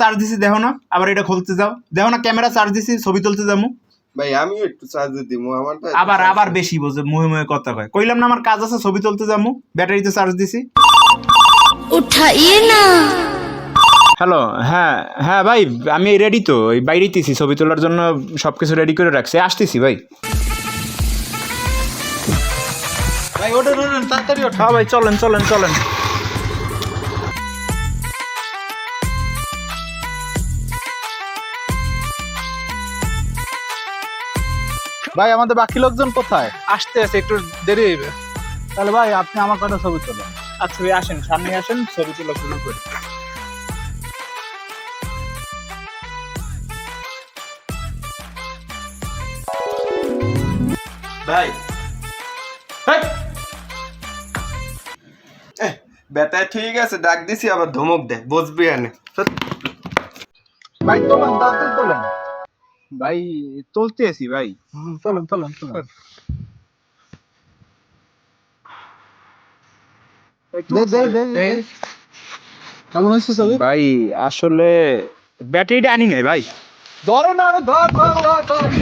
Charge দিছি দেখো না। আবার এটা খুলতে যাও। দেখো না ক্যামেরা চার্জ দিছি ছবি তুলতে যাব। ভাই আমি একটু চার্জ দিমু আবার আবার বেশি বোঝে মুহে মুহে কথা কয়। কইলাম না আমার কাজ আছে ছবি তুলতে যাব। ব্যাটারিতে চার্জ দিছি। না। হ্যালো হ্যাঁ হ্যাঁ ভাই আমি রেডি তো। ওই বাইরেতেছি ছবি তোলার জন্য সব কিছু রেডি করে রাখছি। আসতেছি ভাই। ভাই তাড়াতাড়ি ওঠা হ্যাঁ ভাই চলেন চলেন চলেন। ভাই আমাদের বাকি লোকজন কোথায়? আসতে আছে একটু দেরি হইবে। তাহলে ভাই আপনি আমার কথা ছবি তোলেন। আচ্ছা ভাই আসেন সামনে আসেন ছবি তোলা শুরু করি। ভাই। বেটা ঠিক আছে ডাক দিছি আবার ধমক দে বসবি আনে ভাই তোলেন তাড়াতাড়ি তোলেন ভাই চলতে আছি ভাই। চলেন চলেন চলেন। কেমন হয়েছে ভাই আসলে ব্যাটারিটা আনি নাই ভাই। ধরো না ধর ধর ধর।